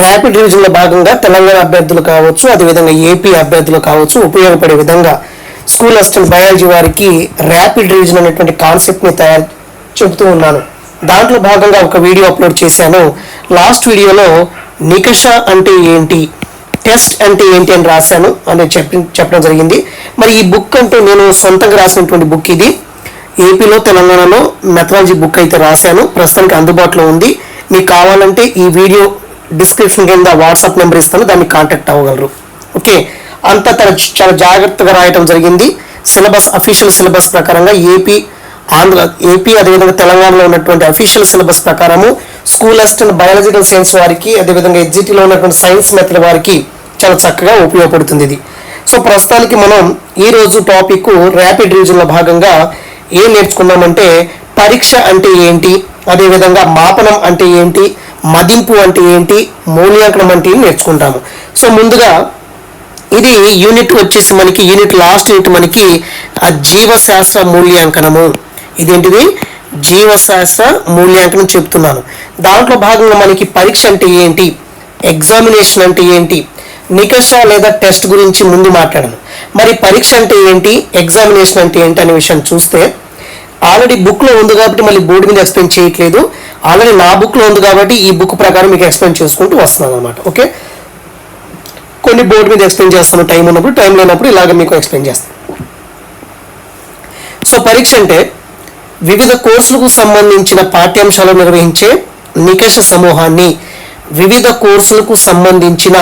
Rapid రివిజన్లో భాగంగా తెలంగాణ అభ్యర్థులు కావచ్చు అదేవిధంగా ఏపీ అభ్యర్థులు కావచ్చు ఉపయోగపడే విధంగా స్కూల్ అసిస్టెంట్ బయాలజీ వారికి ర్యాపిడ్ రివిజన్ అనేటువంటి కాన్సెప్ట్ని తయారు చెబుతూ ఉన్నాను. దాంట్లో భాగంగా ఒక వీడియో అప్లోడ్ చేశాను. లాస్ట్ వీడియోలో నికష అంటే ఏంటి టెస్ట్ అంటే ఏంటి అని రాశాను అని చెప్పి చెప్పడం జరిగింది. మరి ఈ బుక్ అంటే నేను సొంతంగా రాసినటువంటి బుక్ ఇది. ఏపీలో తెలంగాణలో మెథడాలజీ బుక్ అయితే రాశాను. ప్రస్తుతానికి అందుబాటులో ఉంది. మీకు కావాలంటే ఈ వీడియో డిస్క్రిప్షన్ కింద వాట్సాప్ నెంబర్ ఇస్తాను దాన్ని కాంటాక్ట్ అవ్వగలరు. ఓకే? అంతా తన చాలా జాగ్రత్తగా రాయటం జరిగింది. సిలబస్ అఫీషియల్ సిలబస్ ప్రకారంగా ఏపీ ఆంధ్ర ఏపీ అదేవిధంగా తెలంగాణలో ఉన్నటువంటి అఫీషియల్ సిలబస్ ప్రకారము స్కూల్ అసిస్టెంట్ బయాలజికల్ సైన్స్ వారికి అదేవిధంగా ఎగ్జిటీలో ఉన్నటువంటి సైన్స్ మెథడ్ వారికి చాలా చక్కగా ఉపయోగపడుతుంది ఇది. సో ప్రస్తుతానికి మనం ఈ రోజు టాపిక్ ర్యాపిడ్ రివిజన్లో భాగంగా ఏం నేర్చుకున్నామంటే పరీక్ష అంటే ఏంటి? అదేవిధంగా మాపనం అంటే ఏంటి? మదింపు అంటే ఏంటి? మూల్యాంకనం అంటే ఏంటి నేర్చుకుంటాము. సో ముందుగా ఇది యూనిట్ వచ్చేసి మనకి యూనిట్ లాస్ట్ యూనిట్ మనకి ఆ జీవశాస్త్ర మూల్యాంకనము. ఇదేంటిది? జీవశాస్త్ర మూల్యాంకనం చెప్తున్నాను. దాంట్లో భాగంగా మనకి పరీక్ష అంటే ఏంటి? ఎగ్జామినేషన్ అంటే ఏంటి? నికష లేదా టెస్ట్ గురించి ముందు మాట్లాడాను. మరి పరీక్ష అంటే ఏంటి? ఎగ్జామినేషన్ అంటే ఏంటి అనే విషయం చూస్తే ఆల్రెడీ బుక్లో ఉంది కాబట్టి మళ్ళీ బోర్డు మీద ఎక్స్ప్లెయిన్ చేయట్లేదు. ఆల్రెడీ నా బుక్లో ఉంది కాబట్టి ఈ బుక్ ప్రకారం మీకు ఎక్స్ప్లెయిన్ చేసుకుంటూ వస్తున్నాను అనమాట ఓకే? కొన్ని బోర్డు మీద ఎక్స్ప్లెయిన్ చేస్తాను టైం ఉన్నప్పుడు టైం లేనప్పుడు ఇలాగ మీకు ఎక్స్ప్లెయిన్ చేస్తాను. సో పరీక్ష అంటే వివిధ కోర్సులకు సంబంధించిన పాఠ్యాంశాలు నిర్వహించే నికష సమూహాన్ని వివిధ కోర్సులకు సంబంధించిన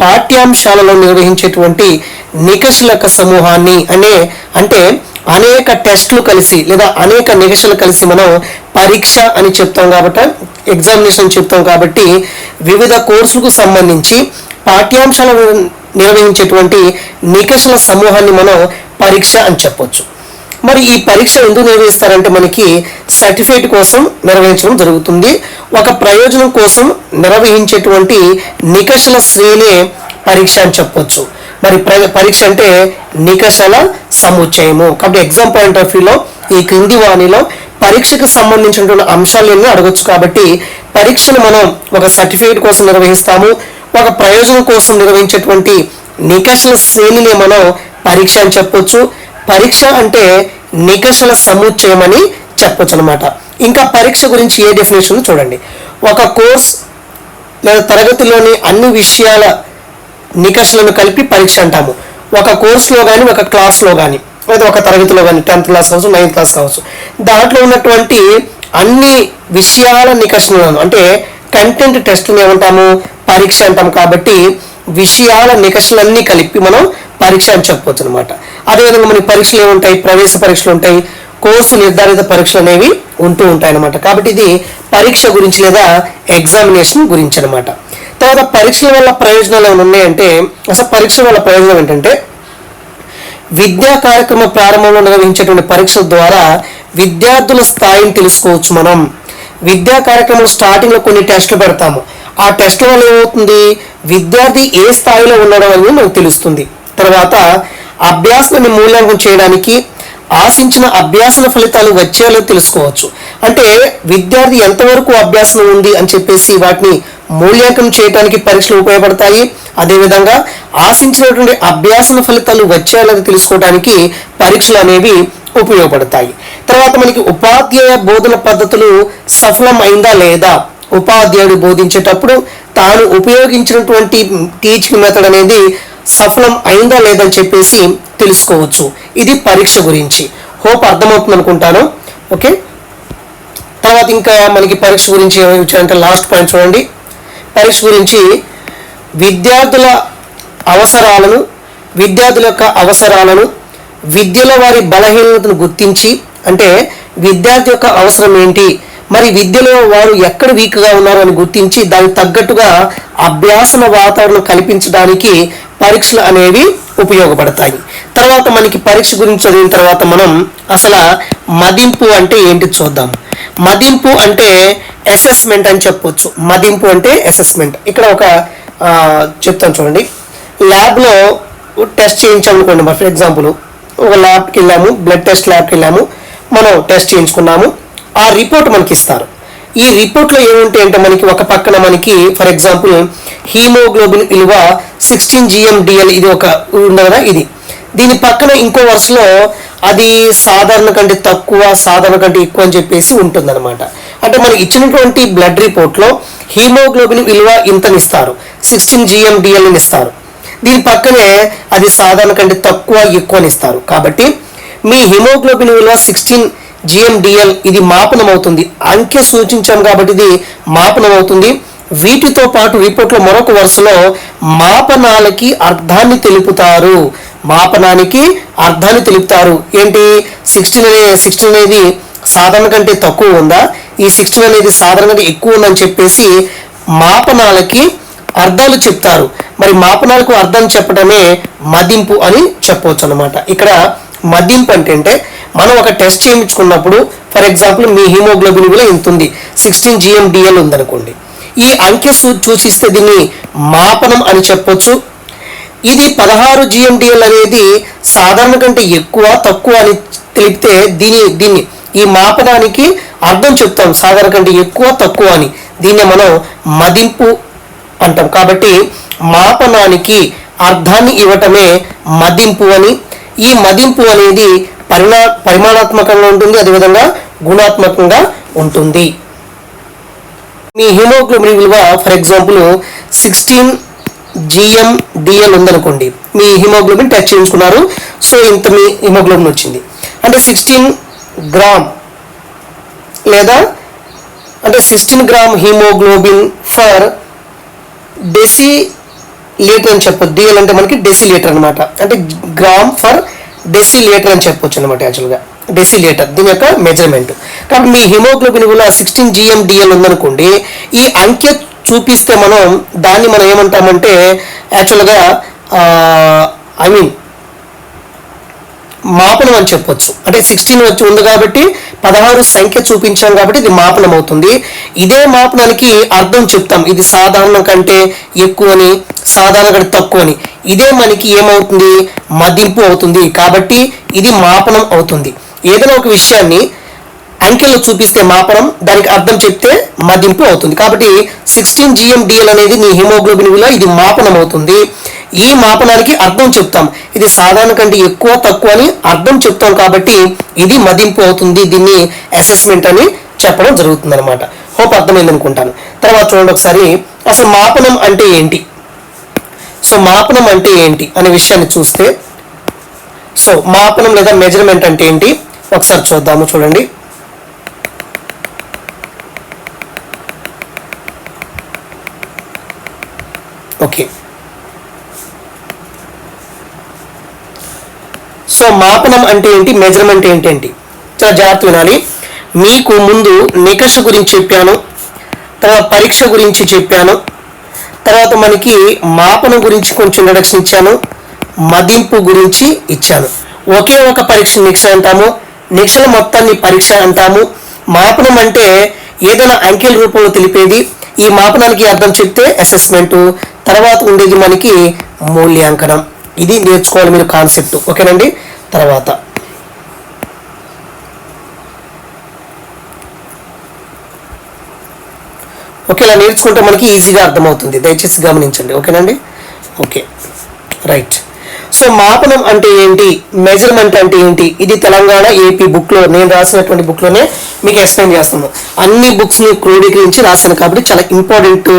పాఠ్యాంశాలలో నిర్వహించేటువంటి నికషుల సమూహాన్ని అనే అంటే అనేక టెస్టులు కలిసి లేదా అనేక నికషలు కలిసి మనం పరీక్ష అని చెప్తాం కాబట్టి ఎగ్జామినేషన్ చెప్తాం కాబట్టి వివిధ కోర్సులకు సంబంధించి పాఠ్యాంశాలను నిర్వహించేటువంటి నికషుల సమూహాన్ని మనం పరీక్ష అని చెప్పొచ్చు. మరి ఈ పరీక్ష ఎందుకు నిర్వహిస్తారంటే మనకి సర్టిఫికేట్ కోసం నిర్వహించడం జరుగుతుంది. ఒక ప్రయోజనం కోసం నిర్వహించేటువంటి నికషల శ్రేణి పరీక్ష అని చెప్పొచ్చు. మరి ప్ర- పరీక్ష అంటే నికషల సముచ్చయము. కాబట్టి ఎగ్జామ్ పాయింట్ ఆఫ్ వ్యూలో ఈ క్రింది వాణిలో పరీక్షకు సంబంధించినటువంటి అంశాలు ఎన్నో అడగొచ్చు. కాబట్టి పరీక్షను మనం ఒక సర్టిఫికేట్ కోసం నిర్వహిస్తాము. ఒక ప్రయోజనం కోసం నిర్వహించేటువంటి నికషల శ్రేణిని మనం పరీక్ష అని చెప్పొచ్చు. పరీక్ష అంటే నికషల సముచ్చయం అని చెప్పొచ్చు అనమాట ఇంకా పరీక్ష గురించి ఏ డెఫినేషన్ చూడండి. ఒక కోర్స్ లేదా తరగతిలోని అన్ని విషయాల నికషలను కలిపి పరీక్ష అంటాము. ఒక కోర్సులో కానీ ఒక క్లాస్లో కానీ లేదా ఒక తరగతిలో కానీ టెన్త్ క్లాస్ కావచ్చు నైన్త్ క్లాస్ కావచ్చు దాంట్లో ఉన్నటువంటి అన్ని విషయాల నికషలను అంటే కంటెంట్ టెస్ట్ని ఏమంటాము పరీక్ష అంటాం కాబట్టి విషయాల నికషలన్నీ కలిపి మనం పరీక్ష అని చెప్పవచ్చు అనమాట అదేవిధంగా మనకి పరీక్షలు ఏముంటాయి? ప్రవేశ పరీక్షలు ఉంటాయి. కోర్సు నిర్ధారిత పరీక్షలు అనేవి ఉంటూ ఉంటాయి అనమాట కాబట్టి ఇది పరీక్ష గురించి లేదా ఎగ్జామినేషన్ గురించి అనమాట తర్వాత పరీక్షల వల్ల ప్రయోజనాలు ఏమైనా ఉన్నాయంటే అసలు పరీక్షల వల్ల ప్రయోజనం ఏంటంటే విద్యా కార్యక్రమ ప్రారంభంలో నిర్వహించేటువంటి పరీక్షల ద్వారా విద్యార్థుల స్థాయిని తెలుసుకోవచ్చు మనం. విద్యా కార్యక్రమం స్టార్టింగ్లో కొన్ని టెస్టులు పెడతాము. ఆ టెస్ట్ వల్ల ఏమవుతుంది? విద్యార్థి ఏ స్థాయిలో ఉండడం అనేది మనకు తెలుస్తుంది. తర్వాత అభ్యాసాన్ని మూల్యాంకనం చేయడానికి ఆశించిన అభ్యాసన ఫలితాలు వచ్చేలా తెలుసుకోవచ్చు. అంటే విద్యార్థి ఎంతవరకు అభ్యాసం ఉంది అని చెప్పేసి వాటిని మూల్యాంకనం చేయడానికి పరీక్షలు ఉపయోగపడతాయి. అదేవిధంగా ఆశించినటువంటి అభ్యాసన ఫలితాలు వచ్చేలా తెలుసుకోవడానికి పరీక్షలు అనేవి ఉపయోగపడతాయి. తర్వాత మనకి ఉపాధ్యాయ బోధన పద్ధతులు సఫలం అయిందా లేదా? ఉపాధ్యాయుడు బోధించేటప్పుడు తాను ఉపయోగించినటువంటి టీచింగ్ మెథడ్ అనేది సఫలం అయిందా లేదని చెప్పేసి తెలుసుకోవచ్చు. ఇది పరీక్ష గురించి. హోప్ అర్థమవుతుంది అనుకుంటాను. ఓకే తర్వాత ఇంకా మనకి పరీక్ష గురించి ఏమైనా ఇచ్చారంటే లాస్ట్ పాయింట్ చూడండి. పరిష్కరించి గురించి విద్యార్థుల అవసరాలను విద్యార్థుల యొక్క అవసరాలను విద్యలో వారి బలహీనతను గుర్తించి అంటే విద్యార్థి యొక్క అవసరం ఏంటి మరి విద్యలో వారు ఎక్కడ వీక్గా ఉన్నారు అని గుర్తించి దానికి తగ్గట్టుగా అభ్యాసన వాతావరణం కల్పించడానికి పరీక్షలు అనేవి ఉపయోగపడతాయి. తర్వాత మనకి పరీక్ష గురించి చదివిన తర్వాత మనం అసలు మదింపు అంటే ఏంటి చూద్దాం. మదింపు అంటే అసెస్మెంట్ అని చెప్పొచ్చు. మదింపు అంటే అసెస్మెంట్ ఇక్కడ ఒక చెప్తాను చూడండి. ల్యాబ్లో టెస్ట్ చేయించామనుకోండి మరి ఫర్ ఎగ్జాంపుల్ ఒక ల్యాబ్కి వెళ్ళాము బ్లడ్ టెస్ట్ ల్యాబ్కి వెళ్ళాము మనం టెస్ట్ చేయించుకున్నాము ఆ రిపోర్ట్ మనకి ఇస్తారు ఈ రిపోర్ట్లో ఏముంటే అంటే మనకి ఒక పక్కన మనకి ఫర్ ఎగ్జాంపుల్ హీమోగ్లోబిన్ విలువ sixteen G M D L ఇది ఒక ఉంది కదా ఇది. దీని పక్కన ఇంకో వరుసలో అది సాధారణ కంటే తక్కువ సాధారణ కంటే ఎక్కువ అని చెప్పేసి ఉంటుందన్నమాట. అంటే మనకి ఇచ్చినటువంటి బ్లడ్ రిపోర్ట్లో హీమోగ్లోబిన్ విలువ ఇంతనిస్తారు? సిక్స్టీన్ జిఎండిఎల్ని ఇస్తారు దీని పక్కనే అది సాధారణ కంటే తక్కువ ఎక్కువ అని ఇస్తారు. కాబట్టి మీ హిమోగ్లోబిన్ విలువ సిక్స్టీన్ జిఎండిఎల్ ఇది మాపనం అవుతుంది అంకె సూచించాం కాబట్టి ఇది మాపనం అవుతుంది వీటితో పాటు రిపోర్ట్లో మరొక వరుసలో మాపనాలకి అర్థాన్ని తెలుపుతారు. మాపనానికి అర్థాన్ని తెలుపుతారు. ఏంటి? సిక్స్టీన్ అనే సిక్స్టీన్ అనేది సాధారణ కంటే తక్కువ ఉందా? ఈ సిక్స్టీన్ అనేది సాధారణ కంటే ఎక్కువ ఉందని చెప్పేసి మాపనాలకి అర్థాలు చెప్తారు. మరి మాపనాలకు అర్థం చెప్పడమే మదింపు అని చెప్పవచ్చు అనమాట ఇక్కడ మదింపు అంటే అంటే మనం ఒక టెస్ట్ చేయించుకున్నప్పుడు ఫర్ ఎగ్జాంపుల్ మీ హిమోగ్లోబిన్ విలువ ఎంత ఉంది సిక్స్టీన్ జిఎండిఎల్ ఉందనుకోండి. ఈ అంకె సూచిస్తే దీన్ని మాపనం అని చెప్పొచ్చు. ఇది పదహారు జిఎండిఎల్ అనేది సాధారణ కంటే ఎక్కువ తక్కువ అని తెలిపితే దీని దీన్ని ఈ మాపనానికి అర్థం చెప్తాం. సాధారణ కంటే ఎక్కువ తక్కువ అని. దీన్ని మనం మదింపు అంటాం. కాబట్టి మాపనానికి అర్థాన్ని ఇవ్వటమే మదింపు అని. ఈ మదింపు అనేది పరిణా పరిమాణాత్మకంగా ఉంటుంది అదేవిధంగా గుణాత్మకంగా ఉంటుంది. మీ హిమోగ్లోబిన్ విలువ for example sixteen G M D L ఉందనుకోండి మీ హిమోగ్లోబిన్ టచ్ చేయించుకున్నారు సో ఇంత మీ హిమోగ్లోబిన్ వచ్చింది. అంటే సిక్స్టీన్ గ్రామ్ లేదా అంటే sixteen gram haemoglobin for decilitre అని చెప్పొచ్చు డిఎల్ అంటే మనకి డెసి లీటర్ అనమాట అంటే గ్రామ్ ఫర్ డెసిలేటర్ అని చెప్పొచ్చు అనమాట యాక్చువల్గా. డెసిలేటర్ దీని యొక్క మెజర్మెంట్ కాబట్టి మీ హిమోగ్లోబిన్ విలువ సిక్స్టీన్ జిఎండిఎల్ ఉందనుకోండి ఈ అంకె చూపిస్తే మనం దాన్ని మనం ఏమంటామంటే యాక్చువల్గా ఐ మీన్ మాపనం అని చెప్పొచ్చు. అంటే సిక్స్టీన్ వచ్చి ఉంది కాబట్టి పదహారు సంఖ్య చూపించాం కాబట్టి ఇది మాపనం అవుతుంది ఇదే మాపనానికి అర్థం చెప్తాం. ఇది సాధారణం కంటే ఎక్కువని సాధారణ కంటే తక్కువని. ఇదే మనకి ఏమవుతుంది? మదింపు అవుతుంది. కాబట్టి ఇది మాపనం అవుతుంది. ఏదైనా ఒక విషయాన్ని అంకెలో చూపిస్తే మాపనం దానికి అర్థం చెప్తే మదింపు అవుతుంది. కాబట్టి సిక్స్టీన్ జిఎండిఎల్ అనేది నీ హిమోగ్లోబిన్ విలువ ఇది మాపనం అవుతుంది ఈ మాపనానికి అర్థం చెప్తాం. ఇది సాధారణ కంటే ఎక్కువ తక్కువ అని అర్థం చెప్తాం కాబట్టి ఇది మదింపు అవుతుంది. దీన్ని అసెస్మెంట్ అని చెప్పడం జరుగుతుంది అనమాట హోప్ అర్థమైంది అనుకుంటాను. తర్వాత చూడండి ఒకసారి అసలు మాపనం అంటే ఏంటి? సో మాపనం అంటే ఏంటి అనే విషయాన్ని చూస్తే సో మాపనం లేదా మెజర్మెంట్ అంటే ఏంటి? ఒకసారి చూద్దాము చూడండి ఓకే సో మాపనం అంటే ఏంటి? మెజర్మెంట్ ఏంటి చాలా జాగ్రత్త వినాలి. మీకు ముందు నికష గురించి చెప్పాను. తర్వాత పరీక్ష గురించి చెప్పాను. తర్వాత మనకి మాపనం గురించి కొంచెం ఇంట్రడక్షన్ ఇచ్చాను. మదింపు గురించి ఇచ్చాను. ఒకే ఒక పరీక్ష నిక్ష అంటాము. నిక్షల మొత్తాన్ని పరీక్ష అంటాము. మాపనం అంటే ఏదైనా అంకెల రూపంలో తెలిపేది. ఈ మాపనానికి అర్థం చెప్తే అసెస్మెంటు తర్వాత ఉండేది మనకి మూల్యాంకనం. ఇది నేర్చుకోవాలి మీరు కాన్సెప్ట్. ఓకేనండి? తర్వాత. ఓకే ఇలా నేర్చుకుంటే మనకి ఈజీగా అర్థమవుతుంది. దయచేసి గమనించండి. ఓకేనండి? ఓకే. రైట్. సో మాపనం అంటే ఏంటి? మెజర్మెంట్ అంటే ఏంటి? ఇది తెలంగాణ ఏపీ బుక్లో నేను రాసినటువంటి బుక్లోనే మీకు ఎక్స్ప్లెయిన్ చేస్తాను అన్ని బుక్స్ని క్రోడీకరించి రాశాను కాబట్టి చాలా ఇంపార్టెంట్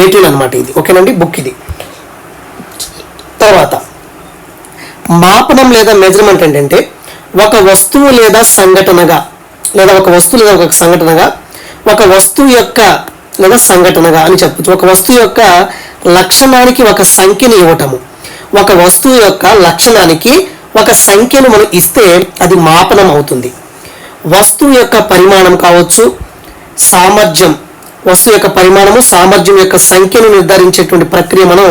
మెటీరియల్ అనమాట ఇది. ఓకేనండి? బుక్ ఇది. తర్వాత. మాపనం లేదా మెజర్మెంట్ ఏంటంటే ఒక వస్తువు లేదా సంఘటనగా లేదా ఒక వస్తువు లేదా ఒక సంఘటనగా ఒక వస్తువు యొక్క లేదా సంఘటనగా అని చెప్పచ్చు. ఒక వస్తువు యొక్క లక్షణానికి ఒక సంఖ్యను ఇవ్వటము. ఒక వస్తువు యొక్క లక్షణానికి ఒక సంఖ్యను మనం ఇస్తే అది మాపనం అవుతుంది. వస్తువు యొక్క పరిమాణం కావచ్చు సామర్థ్యం వస్తువు యొక్క పరిమాణము సామర్థ్యం యొక్క సంఖ్యను నిర్ధారించేటువంటి ప్రక్రియ మనం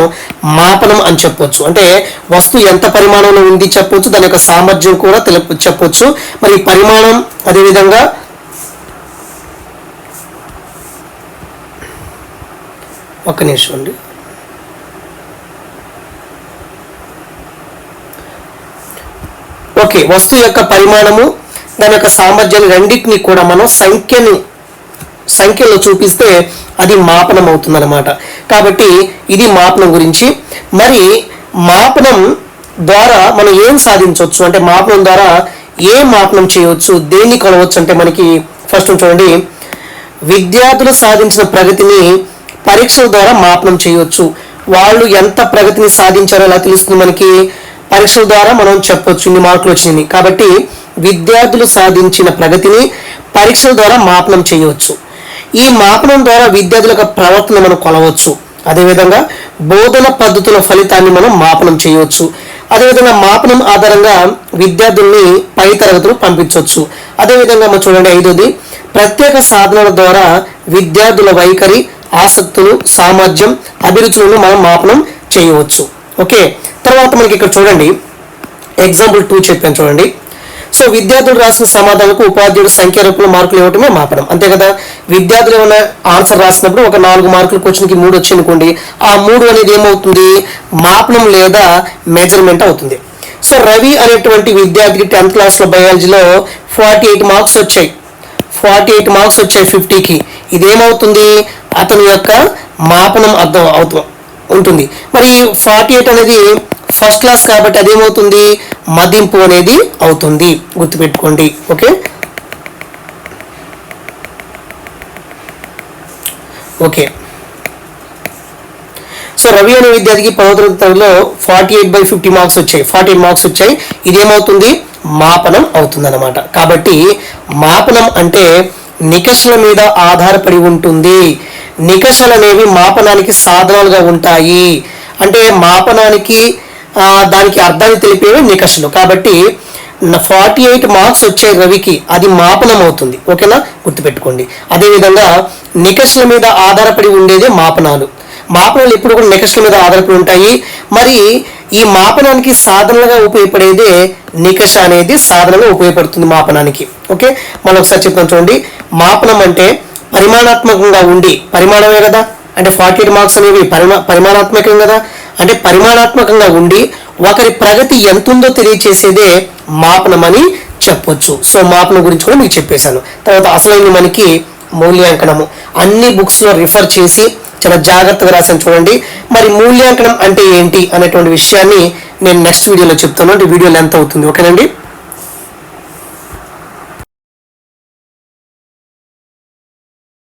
మాపనం అని చెప్పొచ్చు. అంటే వస్తువు ఎంత పరిమాణంలో ఉంది చెప్పొచ్చు దాని యొక్క సామర్థ్యం కూడా తెలుపు చెప్పొచ్చు. మరి పరిమాణం అదేవిధంగా ఒక్క నిమిషం అండి. ఓకే వస్తువు యొక్క పరిమాణము దాని యొక్క సామర్థ్యాన్ని రెండింటిని కూడా మనం సంఖ్యని సంఖ్యలో చూపిస్తే అది మాపనం అవుతుందన్నమాట. కాబట్టి ఇది మాపనం గురించి. మరి మాపనం ద్వారా మనం ఏం సాధించవచ్చు? అంటే మాపనం ద్వారా ఏ మాపనం చేయవచ్చు? దేన్ని కొనవచ్చు అంటే మనకి ఫస్ట్ చూడండి. విద్యార్థులు సాధించిన ప్రగతిని పరీక్షల ద్వారా మాపనం చేయవచ్చు. వాళ్ళు ఎంత ప్రగతిని సాధించారో ఎలా తెలుస్తుంది మనకి? పరీక్షల ద్వారా మనం చెప్పొచ్చు. ఇన్ని మార్కులు వచ్చినాయి కాబట్టి విద్యార్థులు సాధించిన ప్రగతిని పరీక్షల ద్వారా మాపనం చేయవచ్చు. ఈ మాపనం ద్వారా విద్యార్థుల యొక్క ప్రవర్తన మనం కొలవచ్చు. అదేవిధంగా బోధన పద్ధతుల ఫలితాన్ని మనం మాపనం చేయవచ్చు. అదేవిధంగా మాపనం ఆధారంగా విద్యార్థుల్ని పై తరగతులు పంపించవచ్చు. అదేవిధంగా మనం చూడండి ఐదోది ప్రత్యేక సాధనల ద్వారా విద్యార్థుల వైఖరి ఆసక్తులు సామర్థ్యం అభిరుచులను మనం మాపనం చేయవచ్చు. ఓకే? తర్వాత మనకి ఇక్కడ చూడండి. ఎగ్జాంపుల్ టూ చెప్పాను చూడండి. సో విద్యార్థులు రాసిన సమాధానాలకు ఉపాధ్యాయుడు సంఖ్య రూపంలో మార్కులు ఇవ్వటమే మాపడం అంతే కదా? విద్యార్థులు ఏమైనా ఆన్సర్ రాసినప్పుడు ఒక నాలుగు మార్కులు క్వశ్చన్కి మూడు వచ్చి ఆ మూడు అనేది ఏమవుతుంది? మాపనం లేదా మెజర్మెంట్ అవుతుంది. సో రవి అనేటువంటి విద్యార్థికి టెన్త్ క్లాస్లో బయాలజీలో ఫార్టీ ఎయిట్ మార్క్స్ వచ్చాయి. ఫార్టీ ఎయిట్ మార్క్స్ వచ్చాయి ఫిఫ్టీకి. ఇదేమవుతుంది? అతని యొక్క మాపనం అర్థం అవుతూ ఉంటుంది. మరి ఫార్టీ ఎయిట్ అనేది ఫస్ట్ క్లాస్ కాబట్టి అదేమవుతుంది? మదింపు అనేది అవుతుంది. గుర్తుపెట్టుకోండి. ఓకే ఓకే సో రవి అనే విద్యార్థికి పదో తరగతిలో forty eight by fifty marks వచ్చాయి. ఫార్టీ ఎయిట్ మార్క్స్ వచ్చాయి. ఇదేమవుతుంది? మాపనం అవుతుంది అనమాట కాబట్టి మాపనం అంటే నికషల మీద ఆధారపడి ఉంటుంది. నికషలు అనేవి మాపనానికి సాధనాలుగా ఉంటాయి. అంటే మాపనానికి దానికి అర్థాన్ని తెలిపేవి నికషలు కాబట్టి ఫార్టీ ఎయిట్ మార్క్స్ వచ్చే రవికి అది మాపనం అవుతుంది ఓకేనా? గుర్తుపెట్టుకోండి. అదేవిధంగా నికషల మీద ఆధారపడి ఉండేదే మాపనాలు. మాపనాలు ఎప్పుడు కూడా నికషల మీద ఆధారపడి ఉంటాయి. మరి ఈ మాపనానికి సాధనలుగా ఉపయోగపడేదే నికష అనేది సాధనగా ఉపయోగపడుతుంది మాపనానికి. ఓకే? మనం ఒకసారి చెప్తాం చూడండి. మాపనం అంటే పరిమాణాత్మకంగా ఉండి పరిమాణమే కదా? అంటే ఫార్టీ ఎయిట్ మార్క్స్ అనేవి పరిమా పరిమాణాత్మకం కదా? అంటే పరిమాణాత్మకంగా ఉండి ఒకరి ప్రగతి ఎంతుందో తెలియచేసేదే మాపనం అని చెప్పొచ్చు. సో మాపనం గురించి కూడా మీకు చెప్పేశాను. తర్వాత అసలైన మనకి మూల్యాంకనము. అన్ని బుక్స్లో రిఫర్ చేసి చాలా జాగ్రత్తగా రాసాను చూడండి. మరి మూల్యాంకనం అంటే ఏంటి అనేటువంటి విషయాన్ని నేను నెక్స్ట్ వీడియోలో చెప్తాను. అంటే వీడియో లెంత్ అవుతుంది. ఓకేనండి?